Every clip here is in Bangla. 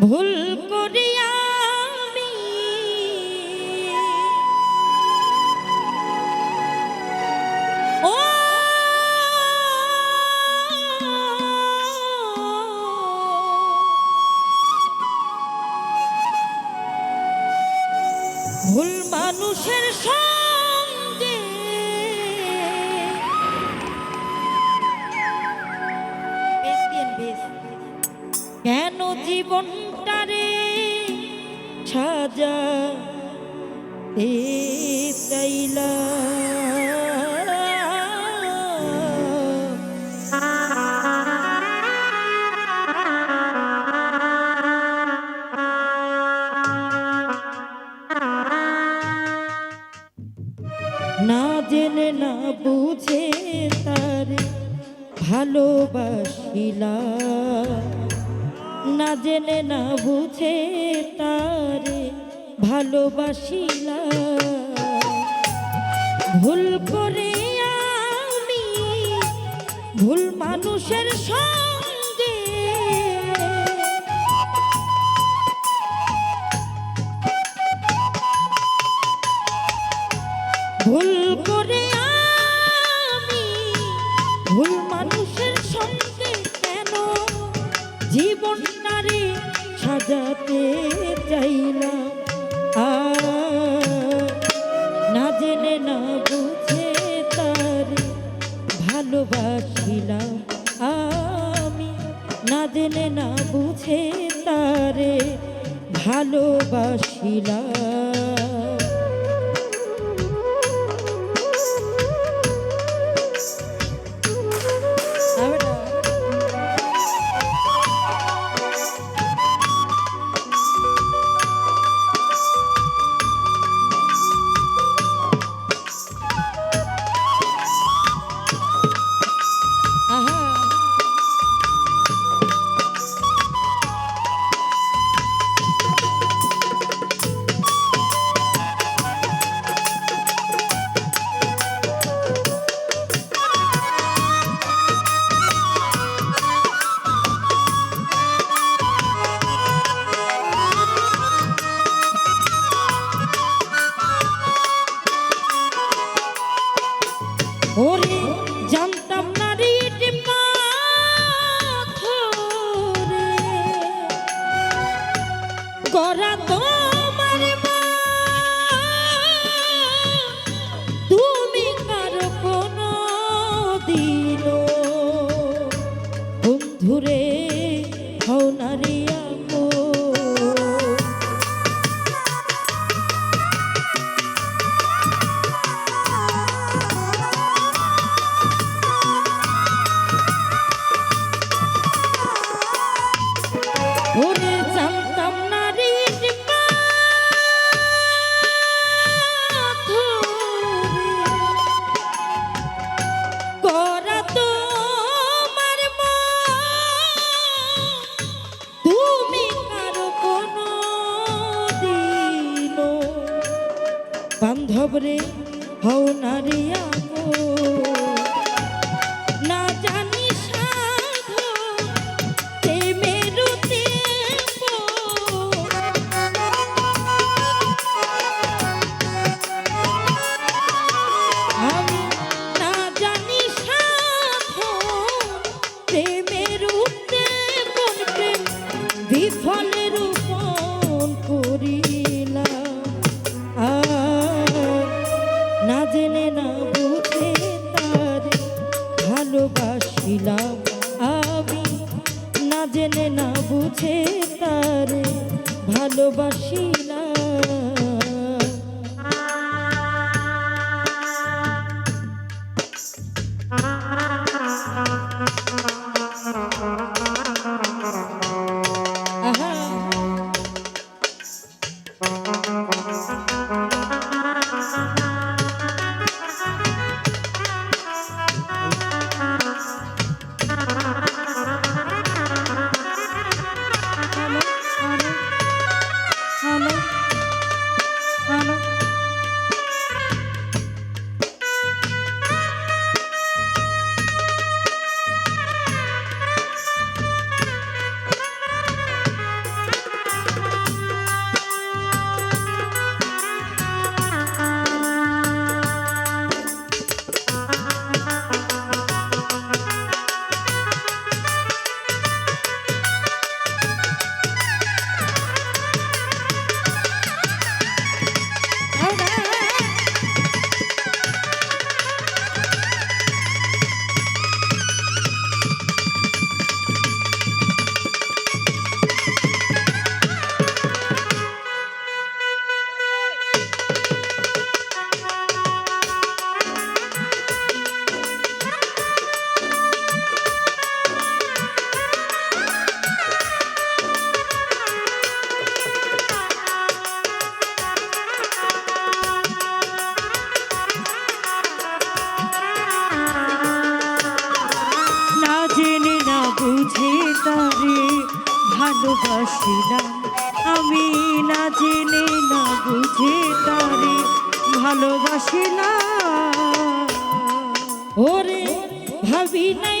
ভুল করিয়া জীবনটারে এ চাইলা। না জেনে না বুঝে তার ভালোবাসিলা। না জেনে না বুঝে তারে ভালোবাসিলা। ভুল করে আমি ভুল মানুষের সঙ্গে ভুল করে আমি ভুল মানুষের সঙ্গে কেন? জীবনটারে সাজাতে চাইলাম না জেনে, না বুঝে তার ভালোবাসিলাম আমি। না জেনে, না বুঝে তারে ভালোবাসিলাম। বন্ধুরে হও নারী বান্ধব রে হও নারী Ah! তারে ভালোবাসিলাম। আমি না জেনে না বুঝে তারে ভালোবাসিলাম। ওরে ভাবি নাই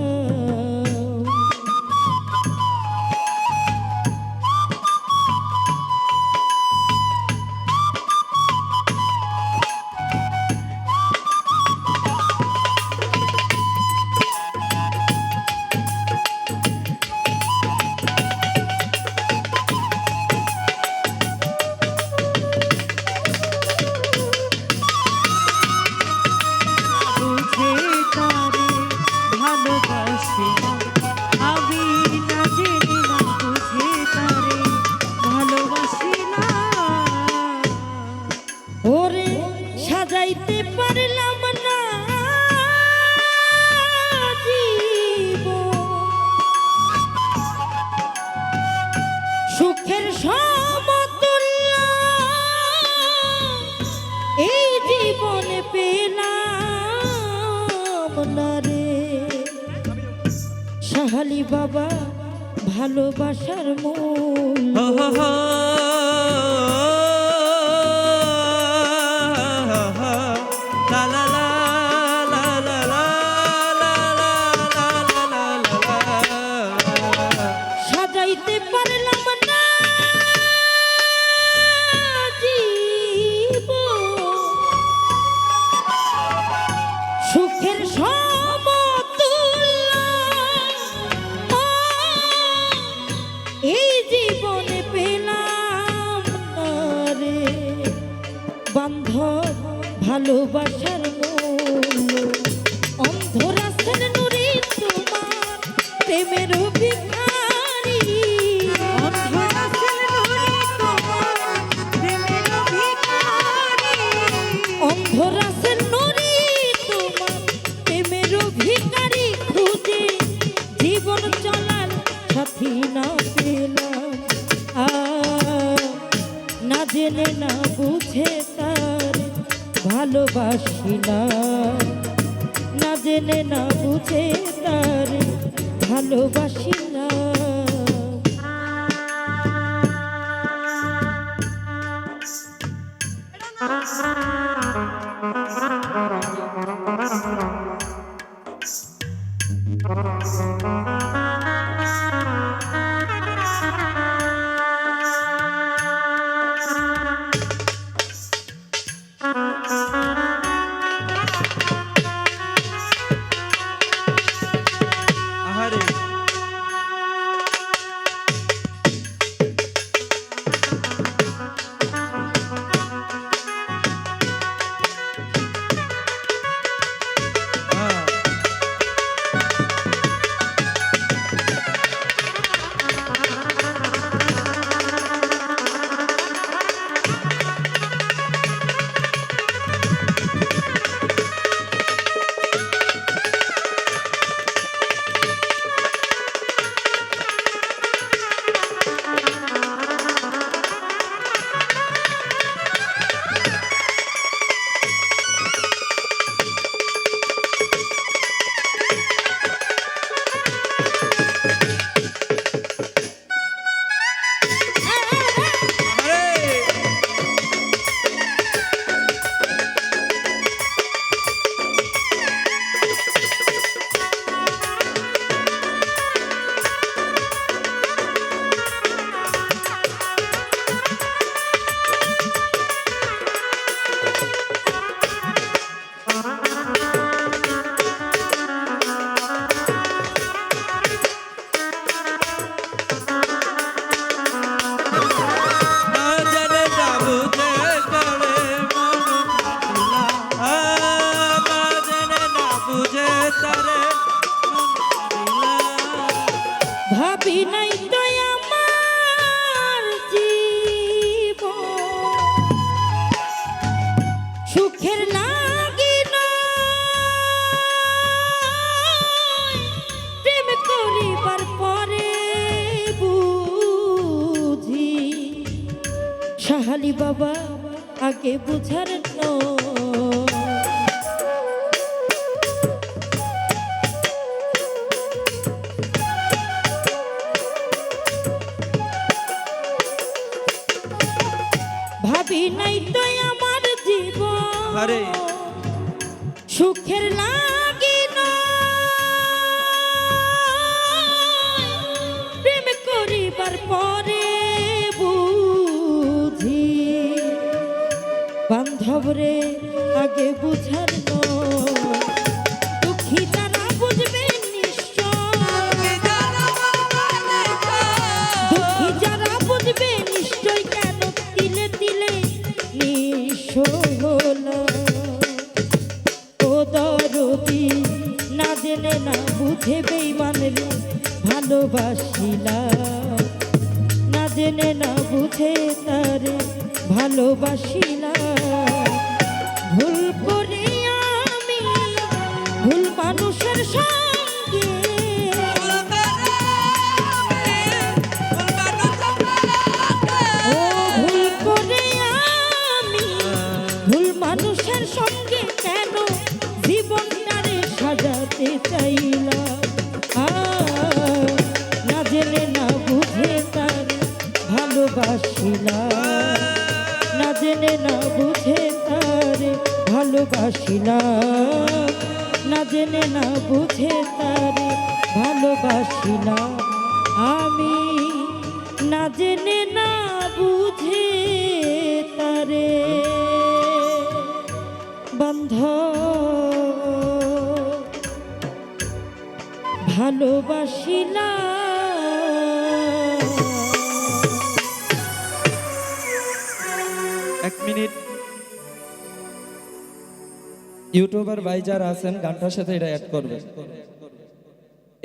ভালোবাসার মূল। বাবা আগে বুঝার ভাবি নাই তো আমার জীবন। সুখের লাগি বান্ধব রে আগে বুঝার ভালোবাসিলাম আমি না জেনে, না বুঝে তারে। বন্ধ। ভালোবাসিলাম এক মিনিট। ইউটিউবার ভাই যারা আছেন, গানটার সাথে এটা অ্যাড করবে।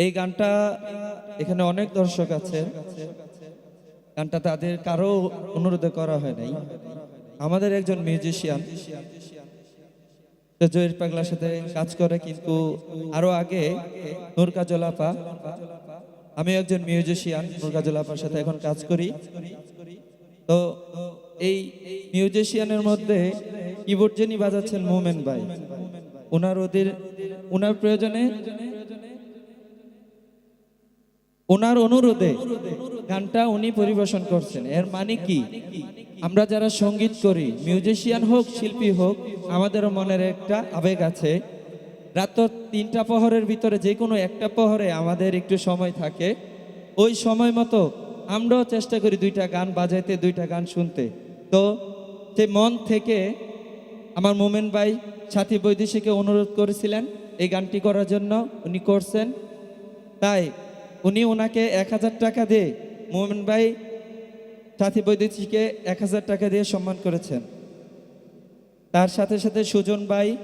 এই গানটা এখানে অনেক দর্শক আছে। গানটা তাদের কারও অনুরোধে করা হয় নাই। আমাদের একজন মিউজিশিয়ান জয়ের পাগলার সাথে কাজ করে, কিন্তু আরও আগে নূর আমি একজন মিউজিশিয়ান নূর সাথে এখন কাজ করি। তো এই মিউজিশিয়ানের মধ্যে কিবোর্ড যিনি বাজাচ্ছেন মোমেন ভাই ওনার ওদের ওনার প্রয়োজনে ওনার অনুরোধে গানটা উনি পরিবেশন করছেন। এর মানে কি? আমরা যারা সংগীত করি মিউজিশিয়ান হোক, শিল্পী হোক আমাদেরও মনের একটা আবেগ আছে। রাত তিনটা প্রহরের ভিতরে যে কোনো একটা প্রহরে আমাদের একটু সময় থাকে। ওই সময় মতো আমরাও চেষ্টা করি দুইটা গান বাজাইতে, দুইটা গান শুনতে। তো সে মন থেকে আমার মোমেন ভাই সাথী বৈদেশিকে অনুরোধ করেছিলেন এই গানটি করার জন্য। উনি করছেন। তাই উনি ওনাকে এক হাজার টাকা দিয়ে মোমেন ভাই সাথী বৈদেশিকে এক হাজার টাকা দিয়ে সম্মান করেছেন। তার সাথে সাথে সুজন ভাই,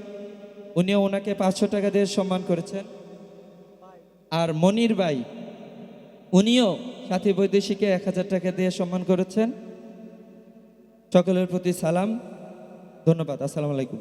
উনিও ওনাকে পাঁচশো টাকা দিয়ে সম্মান করেছেন। আর মনির ভাই, উনিও সাথী বৈদেশিকে এক হাজার টাকা দিয়ে সম্মান করেছেন। সকলের প্রতি সালাম। ধন্যবাদ। আসসালামু আলাইকুম।